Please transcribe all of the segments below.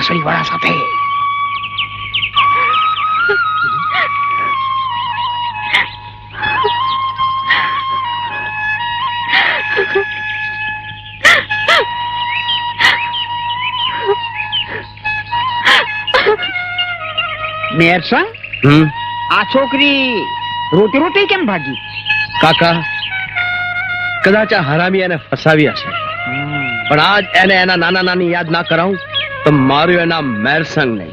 વાંસળી વાળા સાથે મેરસા આ છોકરી રોતી રોતી કેમ ભાગી કાકા કદાચ આ હરામી એને ફસાવી હશે પણ આજ એને એના નાના નાની યાદ ના કરાવું તો મારું એના મેરસંગ નહીં.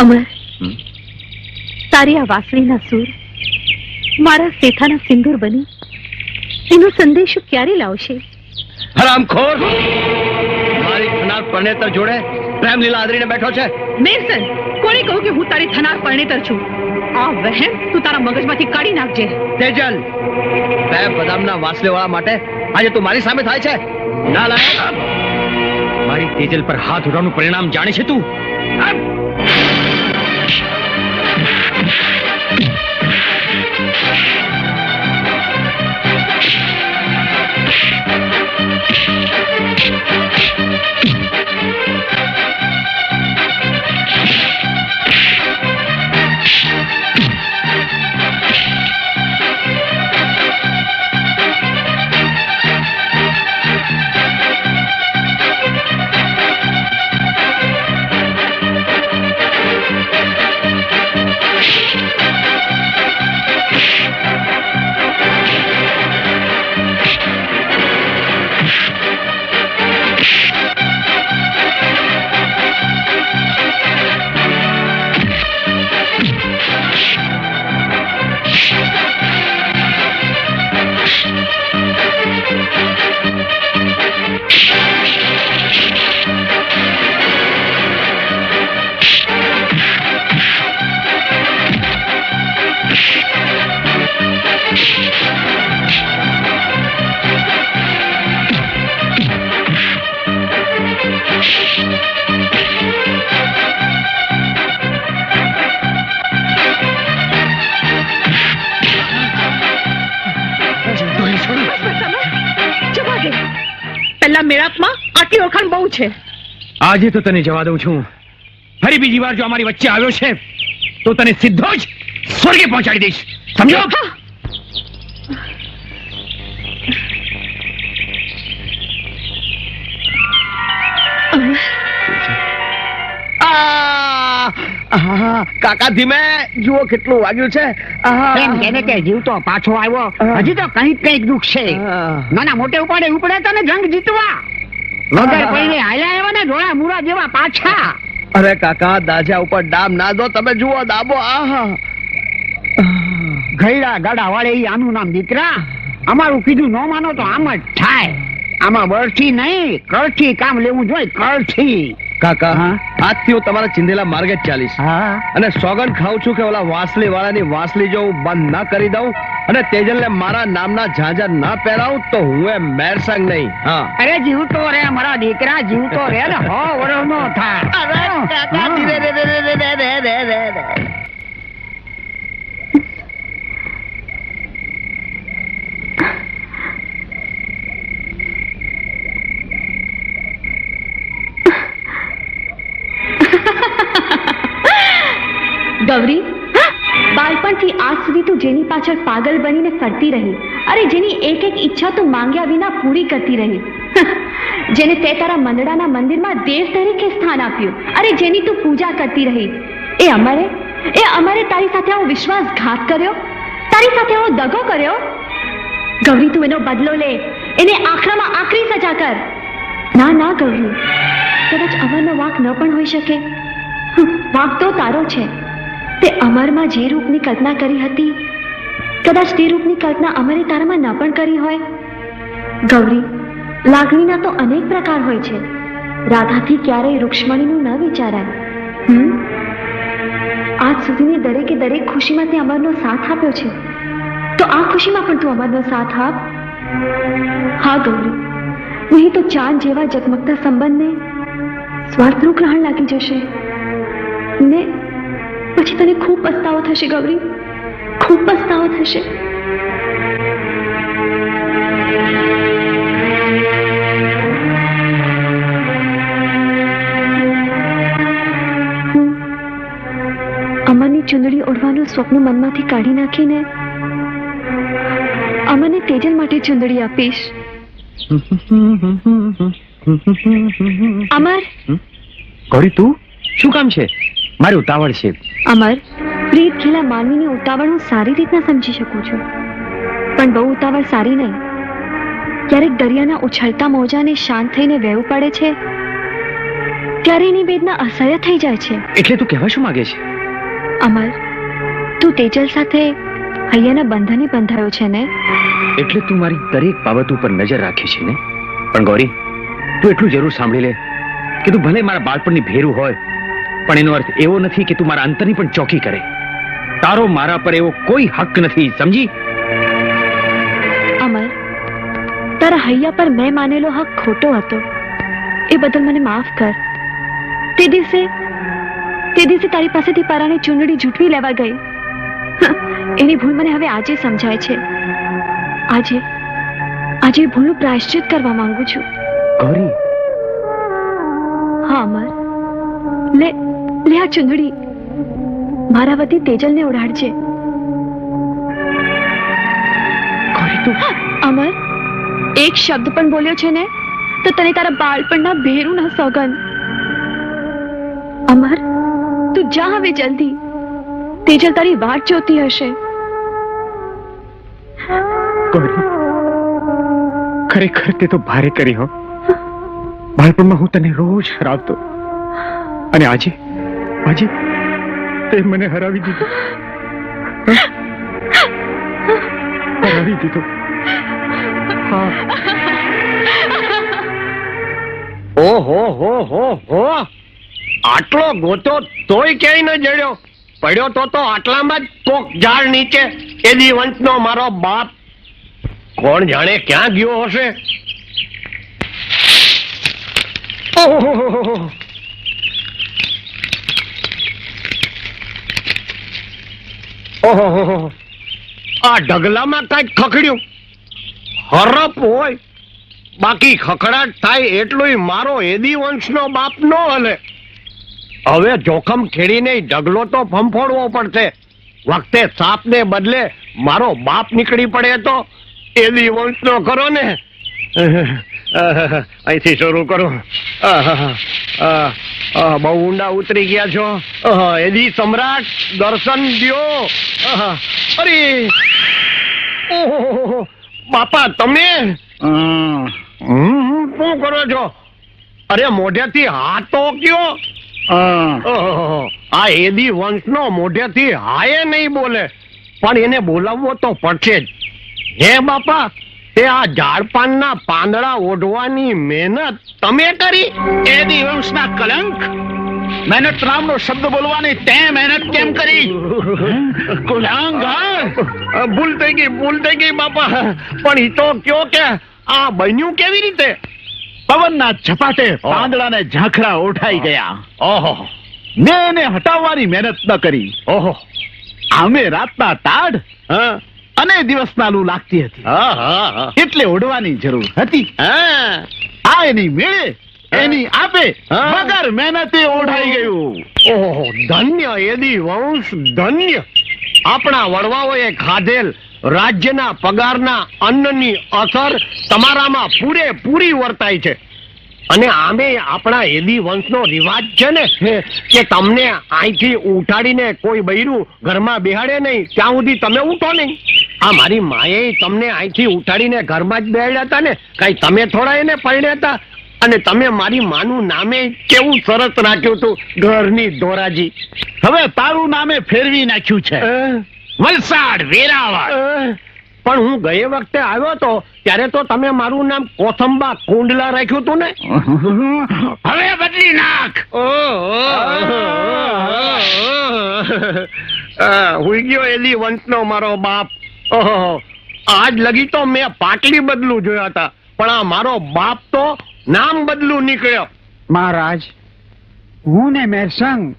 અમર તારી આ વાંસળીના સૂર મારા શેઠાના સિંદૂર બની. એનો સંદેશો ક્યારે લાવશે? હરામખોર મારી થનાર પરણેતર જોડે પ્રેમ લીલા આદરીને બેઠો છે. મેરસન કોણે કહ્યું કે હું તારી થનાર પરણેતર છું? આ વહેમ તું તારા મગજમાંથી કાઢી નાખજે. તેજલ, બે બદામના વાસલેવાળા માટે આજે તું મારી સામે થાય છે. ના લાયક મારી તેજલ પર હાથ ઉઠવાનું પરિણામ જાણે છે તું. પહેલા મેળાપમાં આટલી ઓળખાણ બહુ છે. આજે તો તને જવા દઉં છું. ફરી બીજી વાર જો અમારી વચ્ચે આવ્યો છે તો તને સીધો જ સ્વર્ગે પહોંચાડી દઈશ. સમજો? કાકા ધીમે જુઓ કેટલું વાગ્યું છે. એમ કેને કે જીવતો પાછો આવ્યો? હજી તો કંઈક કંઈક દુઃખ છે. નાના મોટે ઉપાડે ઉપડે તને જંગ જીતવા. વગર પૈણે હાલ્યા આવ્યા ને જોડા મુરા જેવા પાછા. અરે કાકા દાજા ઉપર ડામ ના દો તમે જુઓ દાબો. આહા. ઘૈડા ગાડા વાળે ઈ આનું નામ દીકરા. અમારું કીધું ન માનો તો આમ જ થાય. આમાં બળથી નહીં કળથી કામ લેવું જોઈએ કળથી. કાકા. હા? આજથી હું તમારા ચિંધેલા માર્ગે જ ચાલીશ. અને સોગન ખાઉં છું કે ઓલા વાંસલી વાળાની વાસલી જો હું બંધ ના કરી દઉં અને તેજલને મારા નામના ઝાંઝા ના પહેરાવું તો હું એ મેરસંગ નહીં. હા. અરે જીવતો રે મારા દીકરા જીવતો રે ને હો વરસનો થા. અરે કાકા ધીરે રે રે રે રે રે રે પાછળ પાગલ બનીને ફરતી રહી. અરે, જેની એક એક ઈચ્છા તું માંગ્યા વિના પૂરી કરતી રહી. જેને તે તારા મંદડાના મંદિરમાં દેવ તરીકે સ્થાન આપ્યું. અરે, જેની તું પૂજા કરતી રહી. એ અમારે? એ અમારે તારી સાથે આવો વિશ્વાસઘાત કર્યો? તારી સાથે આવો દગો કર્યો? ગૌરી, તું એનો બદલો લે. એને આખરામાં આખરી સજા કર. ના ના, ગૌરી. કદાચ અમરનો વાંક ન પણ હોઈ શકે. વાક તો તારો છે. તે અમરમાં જે રૂપની કલ્પના કરી હતી કદાચ તે રૂપની કલ્પના અમારે તારામાં ન પણ કરી હોય. ગૌરી, લાગણીના તો અનેક પ્રકાર હોય છે. રાધાથી ક્યારેય રૂક્ષ્મણીનું ન વિચારાય. હમ? આજ સુધીની દરેકે દરેક ખુશીમાં તે અમરનો સાથ આપ્યો છે. તો આ ખુશીમાં પણ તું અમરનો સાથ આપ. હા, ગૌરી. નહીં તો ચાંદ જેવા ઝગમગતા સંબંધને સ્વાર્થનું ગ્રહણ લાગી જશે. ને પછી તને ખૂબ પસ્તાવો થશે, ગૌરી. ખૂબ પસ્તાવો થશે અમરની ચુંદડી ઓઢવાનું સ્વપ્ન મનમાંથી કાઢી નાખીને અમને તેજલ માટે ચુંદડી આપીશ અમર ગોરી તું શું કામ છે મારું ઉતાવળ છે અમર પ્રીત ખીલા માનવીની ઉતાવળ હું સારી રીતના સમજી શકું છું. પણ બહુ ઉતાવળ સારી નહીં. ક્યારેક દરિયાના ઉછળતા મોજાને શાંત થઈને વહેવું પડે છે ત્યારે એની વેદના અસહ્ય થઈ જાય છે. એટલે તું કહેવા શું માંગે છે? અમર તું તેજલ સાથે હૈયાના બંધને બંધાયો છે ને? એટલે તું મારી દરેક બાબત ઉપર નજર રાખી છે ને? પણ ગૌરી તું એટલું જરૂર સાંભળી લે કે તું ભલે મારા બાળપણની ભેરું હોય પણ એનો અર્થ એવો નથી કે તું મારા અંતરની પણ ચોકી કરે. તારો મારા પર એવો કોઈ હક નથી સમજી? અમર તારા હૈયા પર મેં માનેલો હક ખોટો હતો. એ બદલ મને માફ કર. તે દિવસે તે દિવસે તારી પાસેથી પારાની ચૂંટણી જૂટવી લેવા ગઈ. એની ભૂલ મને હવે આજે સમજાય છે. આજે આજે ભૂલ ભૂલનું પ્રાયશ્ચિત કરવા માંગુ છું. ગૌરી. હા અમર. લે લે આ ચૂંદડી મારા વતી તેજલને ઉડાડજે અમર, એક શબ્દ પણ બોલ્યો છે ને, તો તને તારા બાળપણના ભેરું ના સોગન અમર, તું જા હવે જલ્દી. તેજલ તારી વાટ જોતી હશે. ખરેખર તે તો ભારે કરી, હો. બાળપણમાં હું તને રોજ હરાવતો. અને આજે આજે તે મને હરાવી દીધો. હરાવી દીધો. ઓહો હો હો હો આટલો ગોતો તોય ક્યાંય ન જડ્યો. પડ્યો તો તો આટલામાં જ કોક ઝાડ નીચે. એ દિવંશનો મારો બાપ. કોણ જાણે ક્યાં ગયો હશે? ઓહોહોહો. ઓહોહોહો. આ ઢગલામાં કંઈક ખખડ્યું. હરપ હોય. બાકી ખખડાટ થાય એટલું મારો એદી વંશનો બાપ નો હલે. હવે જોખમ ખેડીને ઢગલો તો ફંફોડવો પડશે. વખતે સાપને બદલે મારો બાપ નીકળી પડે તો એદી વંશનો કરો ને. અહીંથી શરૂ કરો. બહુ ઊંડા ઉતરી ગયા છો. એદી સમ્રાટ દર્શન દો અરે. ઓહો બાપા તમે? શું કરો છો? અરે મોઢેથી હાથો કયો? આ એદી વંશનો મોઢેથી હાય નહીં બોલે. પણ એને બોલાવવો તો પડશે જ. હે બાપા? તે આ ઝાડપાનના પાંદડા ઓઢવાની મહેનત તમે કરી? એ દિવસના કલંક? મહેનત નામનો શબ્દ બોલવાની તે મહેનત કેમ કરી? ગુલાંગર ભૂલ થઈ ગઈ ભૂલ થઈ ગઈ બાપા. પણ ઈ તો કયો કે આ બન્યું કેવી રીતે? પવનના ઝપાટે પાંદડાને ઝાંખરા ઓઠાઈ ગયા. ઓહો. મેં એને હટાવવાની મહેનત ન કરી. ઓહો. આમે રાતના ટાઢ હા. અને દિવસના લૂ લાગતી હતી. એટલે ઓઢવાની જરૂર હતી. આ એની મેળે એની આપે વગર મહેનતે ઓઢાઈ ગયું. ઓહો ધન્ય એદી વંશ ધન્ય. આપણા વડવાઓએ ખાધેલ રાજ્યના પગારના અન્નની અસર તમારામાં પૂરેપૂરી વર્તાય છે. અને આમે આપણા એદી વંશનો રિવાજ છે ને કે તમને અહીંથી ઉઠાડીને કોઈ બૈરું ઘરમાં બેહાડે નહીં ત્યાં સુધી તમે ઉઠો નહીં. આ મારી માએ તમને અહીંથી ઉઠાડીને ઘરમાં જ બેડ્યા હતા ને. કઈ તમે થોડા એને પરણ્યા હતા? અને તમે મારી માનું નામે કેવું સરસ રાખ્યું હતું ઘરની ધોરાજી? હવે તારું નામે ફેરવી નાખ્યું છે. વલસાડ વેરાવળ. પણ હું ગયે વખતે આવ્યો તો ત્યારે તો તમે મારું નામ કોથંબા કુંડલા રાખ્યું હતું ને. હવે બદલી નાખ. હુઈ ગયો એલી વંશનો મારો બાપ. ઓહો આજ લગી તો મેં પાટલી બદલું જોયા હતા. પણ આ મારો બાપ તો નામ બદલું નીકળ્યો. મહારાજ હું ને મેરસંગ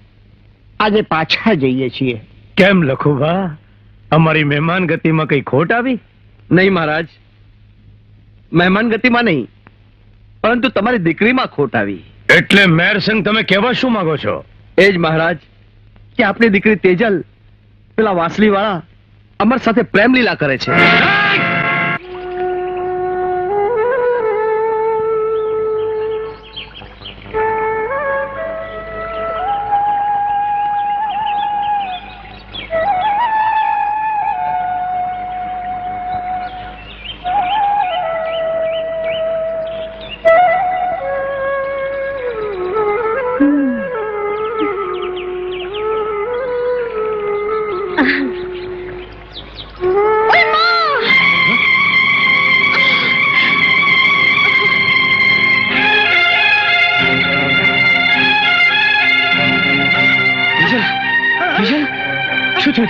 આજે પાછા જઈએ છીએ. કેમ લખુભા અમારી મહેમાન ગતિમાં કઈ ખોટ આવી? નહીં મહારાજ મહેમાન ગતિમાં નહીં. પરંતુ તમારી દીકરીમાં ખોટ આવી. એટલે મેરસંગ તમે કહેવા શું માંગો છો? એ જ મહારાજ કે આપણી દીકરી તેજલ પેલા વાસલી વાળા અમર સાથે પ્રેમ લીલા કરે છે.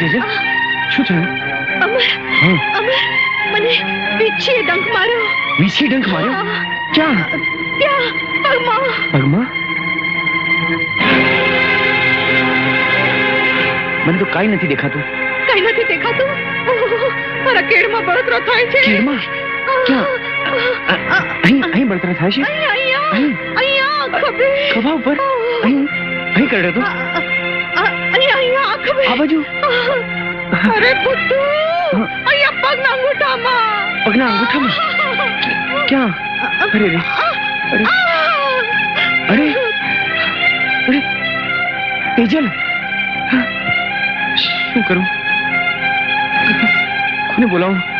તેજલ શું થયું? અમર મને પીછીએ ડંખ માર્યો. વીછી ડંખ માર્યો? ક્યાં? ત્યાં પગમાં. પગમાં? મને તો કાંઈ નથી દેખાતું. કાઈ નથી દેખાતું? મારા કેડમાં બળતરો થાય છે. કેડમાં? ક્યાં? અહીં અહીં બળતરા થાય છે? અહીંયા અહીં? અહીંયા ખભે. ખભા ઉપર? અહીં? અહીં કરડ્યો તો? અહીંયા અહીંયા આ બાજુ. અરે પુત્તુ અહીંયા પગના અંગૂઠામાં. પગના અંગૂઠામાં? ક્યાં? અરે રે. અરે. અરે. અરે. તેજલ. શું કરું? કોને બોલાવું?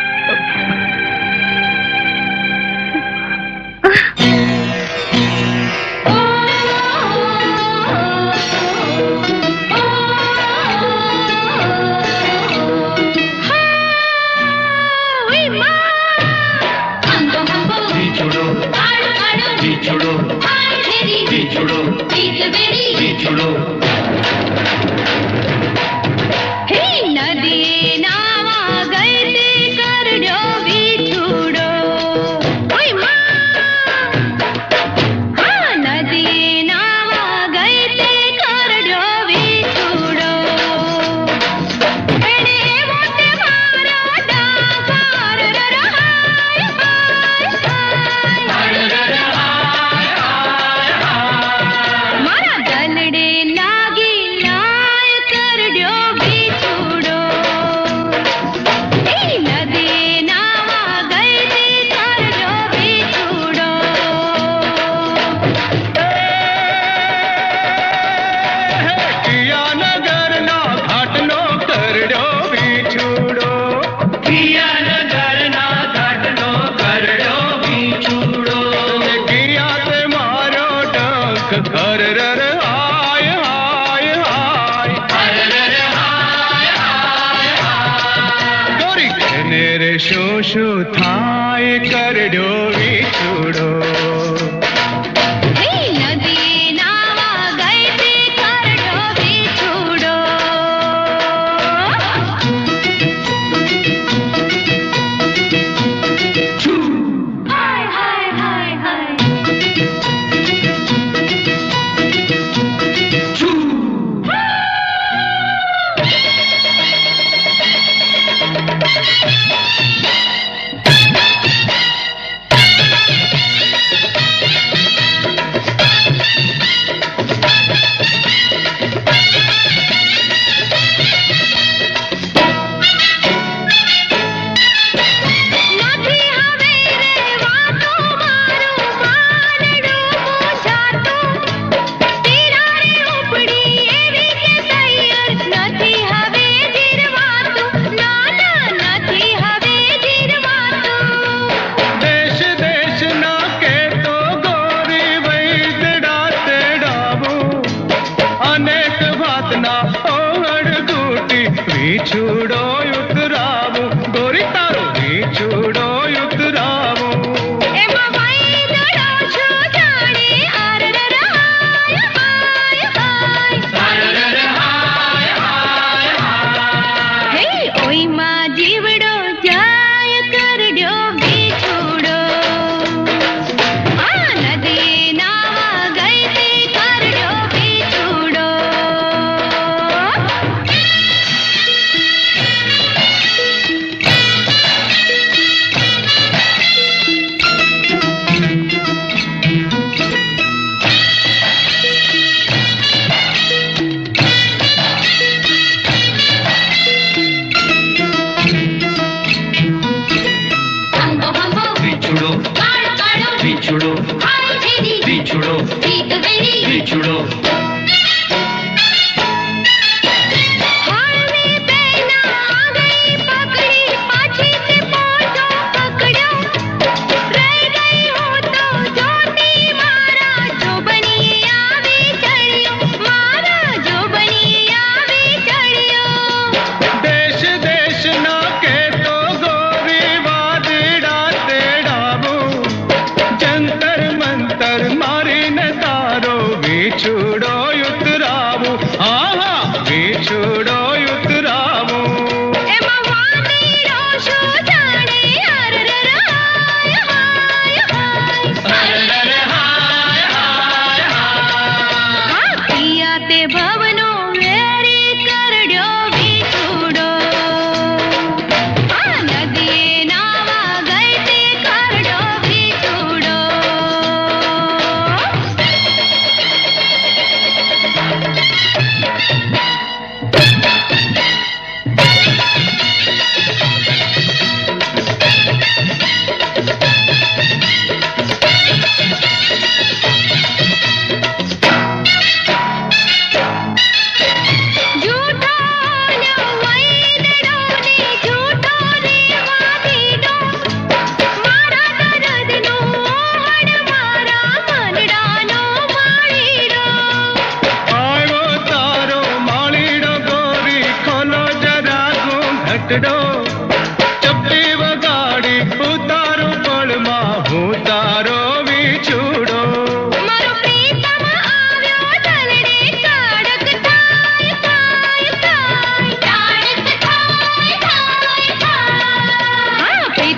શો શું થાય કરડો વિછુડો.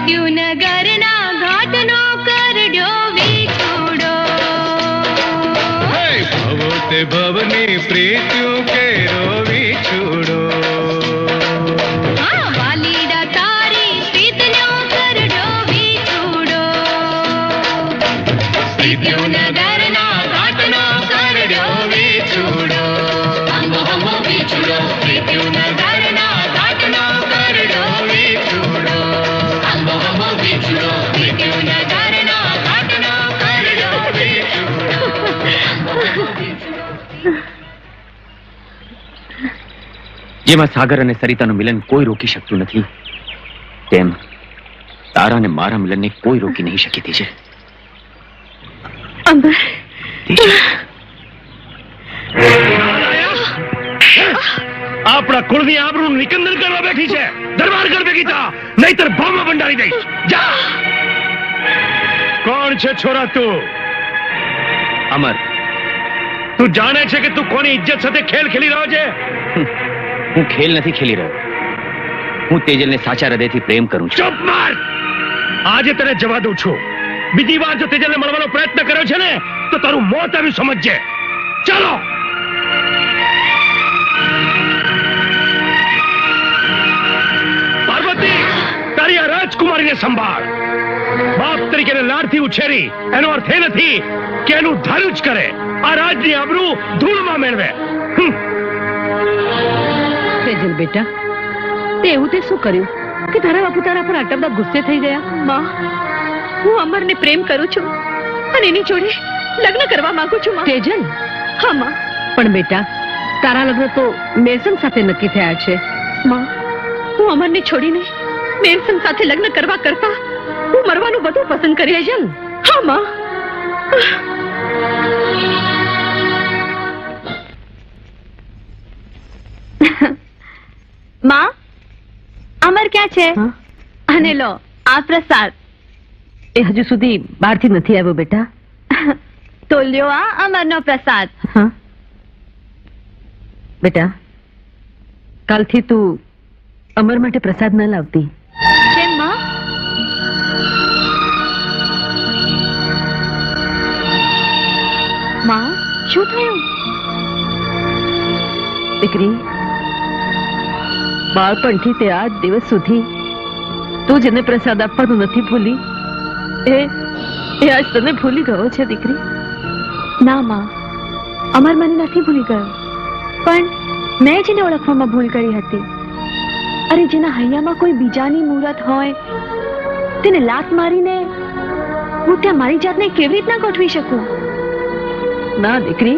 હા પ્રીત્યુનગરના ઘાટનો કરડ્યો વિછોડો હે ભવો તે ભવની પ્રીત્યું જેમાં સાગર અને સરિતાનું મિલન કોઈ રોકી શકતું નથી. તેમ તારા અને મારા મિલનને કોઈ રોકી નહીં શકે છે અંબર. આપણા કુળની આબરૂ નિકંદન કરવા બેઠી છે. દરબાર કર ભેગી તા નહીતર ભાવમાં ભંડારી દઈશ. જા. કોણ છે છોરા તું? અમર. તું જાણે છે કે તું કોની ઇજ્જત સાથે ખેલ ખેલી રહ્યો છે? હું ખેલ નથી ખેલી રહ્યો. હું તેજલને સાચા હૃદયથી પ્રેમ કરું છું. આજે તને જવા દઉં છું. બીજી વાર જો તેજલને મળવાનો પ્રયત્ન કર્યો છે ને, તો તારું મોત આવ્યું સમજજે. ચાલો! તારી આ રાજકુમારીને સંભાળ. બાપ તરીકે લાડથી ઉછેરી, એનો અર્થ એ નથી કે એનું ધાર્યું જ કરે. આ રાજની આબરૂ ધૂળમાં મેળવે. હમ. તેજલ બેટા. તે એવું તે શું કર્યું? કે તારા બાપુ તારા પર આટલા બધા ગુસ્સે થઈ ગયા? માં હું અમરને પ્રેમ કરું છું અને એની જોડે લગ્ન કરવા માંગુ છું માં. તેજલ? હા માં. પણ બેટા તારા લગ્ન તો મેસન સાથે નક્કી થયા છે. માં હું અમરને છોડીને મેરસમ સાથે લગ્ન કરવા કરતા હું મરવાનું બધું પસંદ કરી તેજલ? હા માં. માં અમર ક્યાં છે? અને લો આ પ્રસાદ. એ હજુ સુધી બહારથી નથી આવ્યો બેટા. તો લ્યો આ અમરનો પ્રસાદ. બેટા કાલથી તું અમર માટે પ્રસાદ ન લાવતી. કેમ માં? માં? શું થયું? દીકરી બાળપણથી તે આજ દિવસ સુધી તું જેને પ્રસાદ આપવાનું નથી ભૂલી. એ એ આજ તને ભૂલી ગયો છે દીકરી? ના માં. અમર મને નથી ભૂલી ગયો. પણ મેં જેને ઓળખવામાં ભૂલ કરી હતી. અરે જેના હૈયામાં કોઈ બીજાની મૂરત હોય તેને લાત મારીને હું ત્યાં મારી જાતને કેવી રીતના ગોઠવી શકું? ના દીકરી.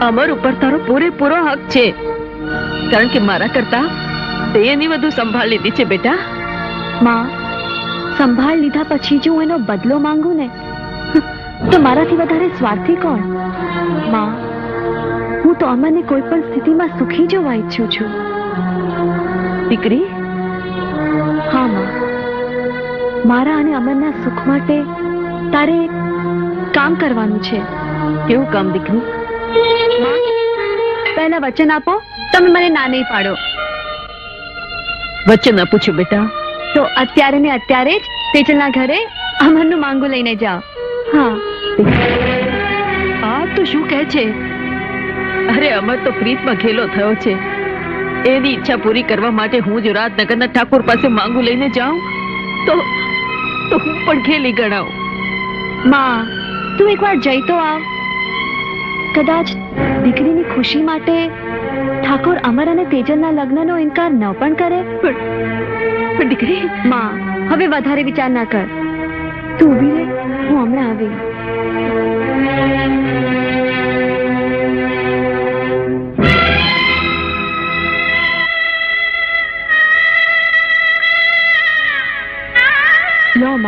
અમર ઉપર તારો પૂરેપૂરો હક છે. કારણ કે મારા કરતા તે એની વધુ સંભાળ લીધી છે બેટા. માં સંભાળ લીધા પછી જો હું એનો બદલો માંગુ ને તો મારાથી વધારે સ્વાર્થી કોણ? માં હું તો અમને કોઈ પણ સ્થિતિમાં સુખી જોવા ઈચ્છું છું. દીકરી? હા માં. મારા અને અમરના સુખ માટે તારે કામ કરવાનું છે. કેવું કામ દીકરી? પહેલા વચન આપો તમે મને ના નહીં પાડો. વચન આપું છું બેટા. તો અત્યારે ને અત્યારે જ તેજલના ઘરે અમરનું માંગુ લઈને જાઓ. હા. આ તો શું કહે છે? અરે, અમર તો પ્રીતમાં ઘેલો થયો છે. એની ઈચ્છા પૂરી કરવા માટે હું જો રાજનગરના ઠાકોર પાસે માંગુ લઈને જાઉં. તો તો હું પણ ઘેલી ગણાવ. માં, તું એકવાર જઈ તો આવ. કદાચ દીકરીની ખુશી માટે ઠાકોર અમર અને તેજલના લગ્નનો ઇનકાર ન પણ કરે? પણ દીકરી. માં હવે વધારે વિચાર ના કર. તું ઊભી રહે હું હમણાં આવી લો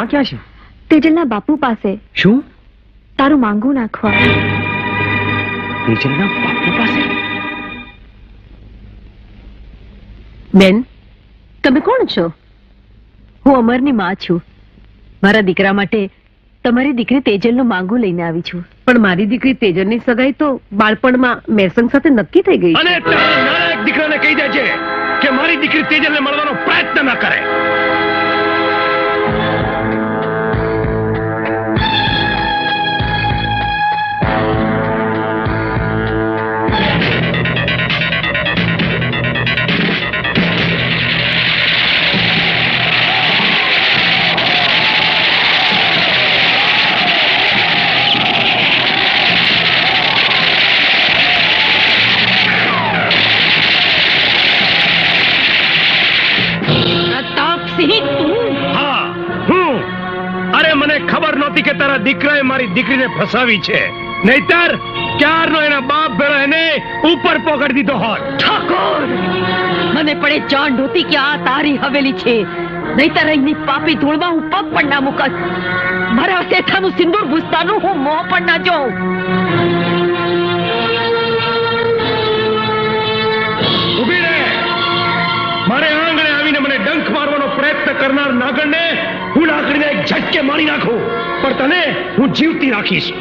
માં ક્યાં છે? તેજલના બાપુ પાસે. શું? તારું માંગુ નાખવા. તેજલના બાપુ પાસે? બેન તમે કોણ છો? હું અમરની માં છું. મારા દીકરા માટે તમારી દીકરી તેજલનો માંગુ લઈને આવી છું. પણ મારી દીકરી તેજલની સગાઈ તો બાળપણમાં મેસંગ સાથે નક્કી થઈ ગઈ અને દીકરાને કહી દેજે કે મારી દીકરી તેજલને મળવાનો પ્રયત્ન ન કરે. હા હું. અરે મને ખબર નહોતી કે તારા દીકરાએ મારી દીકરીને ફસાવી છે. નહીતર ક્યારનો એના બાપ ભેળો એને ઉપર પકડી દીધો હોત. ઠાકોર! મને પડે જાણ નહોતી કે આ તારી હવેલી છે. નહીતર અહીંની પાપી ધૂળમાં હું પગ પણ ના મૂકત. મારા શેઠાનું સિંદૂર ભૂસતાનું હું મોં પણ ના જોઉં. કરનાર નાગણને હું લાકડીને એક ઝટકે મારી નાખું. પણ તને હું જીવતી રાખીશ.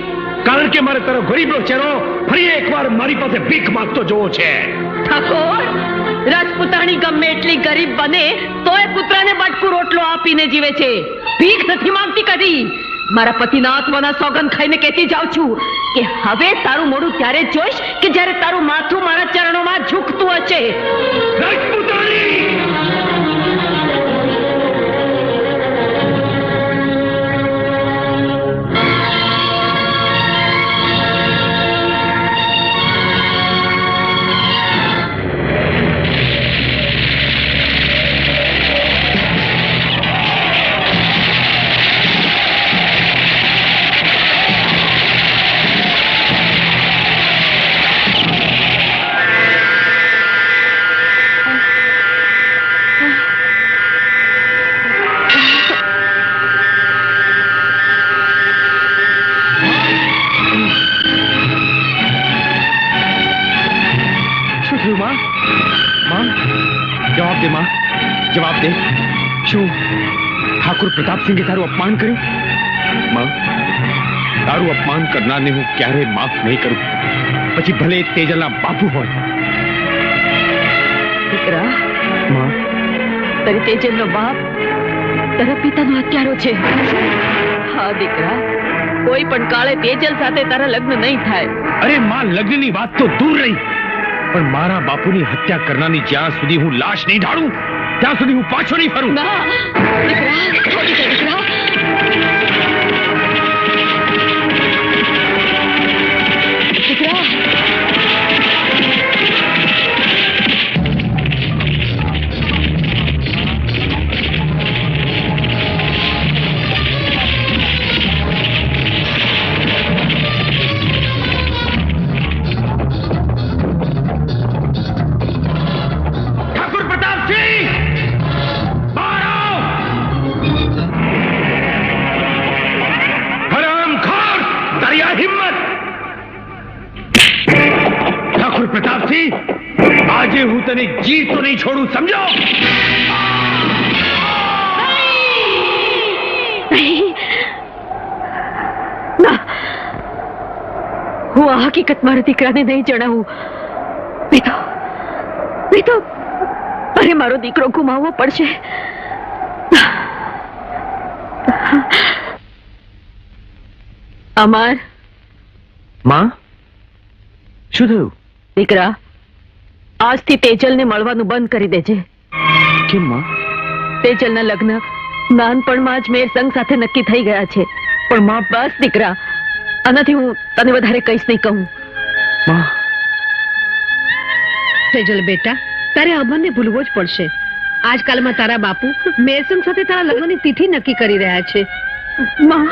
કારણ કે મારે તારો ગરીબનો ચહેરો ફરી એકવાર મારી પાસે ભીખ માંગતો જોવો છે. ઠાકોર, રાજપૂતાણી ગમે એટલી ગરીબ બને, તોય પુત્રને બટકું રોટલો આપીને જીવે છે. ભીખ નથી માંગતી કદી. મારા પતિના આત્માના સોગંદ ખાઈને કહેતી જાઉં છું કે હવે તારું મોડું ત્યારે જોઈશ કે જ્યારે તારું માથું મારા ચરણોમાં ઝૂકતું હશે. ઠાકુર તારું અપમાન કર્યું માં? તારું અપમાન કરનારને હું ક્યારેય માફ નહીં કરું. પછી ભલે તેજલના બાપુ હોય. દીકરા માં? તારી તેજલનો બાપ તારા પિતાનો હત્યારો છે. હા દીકરા કોઈ પણ કાળે તેજલ સાથે તારા લગ્ન નહીં થાય. અરે માં લગ્નની વાત તો દૂર રહી. પણ મારા બાપુની હત્યા કરનારની જ્યાં સુધી હું લાશ નહીં ઢાળું ત્યાં સુધી હું પાછો નહીં ફરું. દીકરા તને જીવતો નહીં છોડું સમજો? હું આ હકીકત મારા દીકરાને નહીં જણાવું. નહીં તો નહીં તો મારે મારો દીકરો ગુમાવવો પડશે. અમાર. માં? શું થયું? દીકરા આજથી તેજલને મળવાનું બંધ કરી દેજે. કેમ માં? તેજલના લગ્ન નાનપણમાં જ મેર સંઘ સાથે નક્કી થઈ ગયા છે. પણ માં બસ દીકરા આનાથી હું તને વધારે કહીશ નહીં કહું. માં? તેજલ બેટા તારે અમરને ભૂલવો જ પડશે. આજકાલમાં તારા બાપુ મેરસંગ સાથે તારા લગ્નની તિથિ નક્કી કરી રહ્યા છે. માં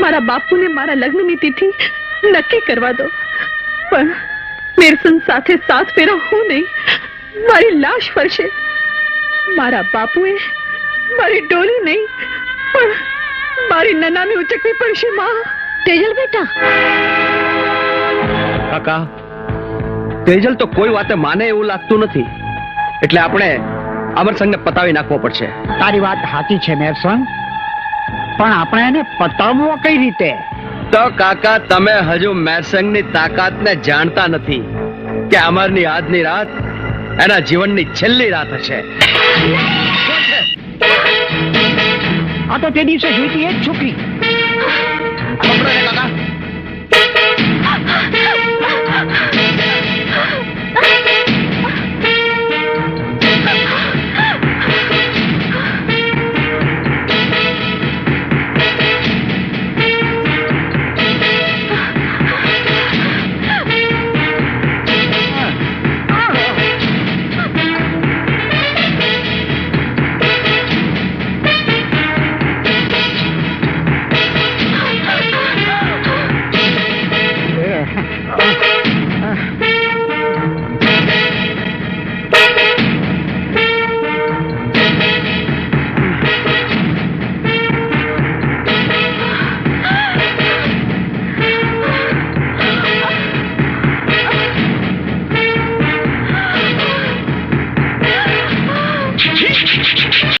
મારા બાપુને મારા લગ્નની તિથિ નક્કી કરવા દો. પણ મેરસન સાથે સાથ ફેરા હું નહીં. મારી લાશ ફરશે. મારા બાપુએ મારી ડોલી નહીં પણ મારી નનાને ઉચકવી પડશે માં. તેજલ બેટા. કાકા તેજલ તો કોઈ વાતે માને એવું લાગતું નથી. એટલે આપણે અમરસંગને પતાવી નાખવો પડશે. તારી વાત સાચી છે મેરસંગ. પણ આપણે એને પતાવવો કઈ રીતે? તો કાકા, તમે હજુ મેરસંગની તાકાત ને જાણતા નથી કે અમરની આજની રાત એના જીવનની છેલ્લી રાત હશે. આ તો તે દિવસે જોઈતી એ છોકરી.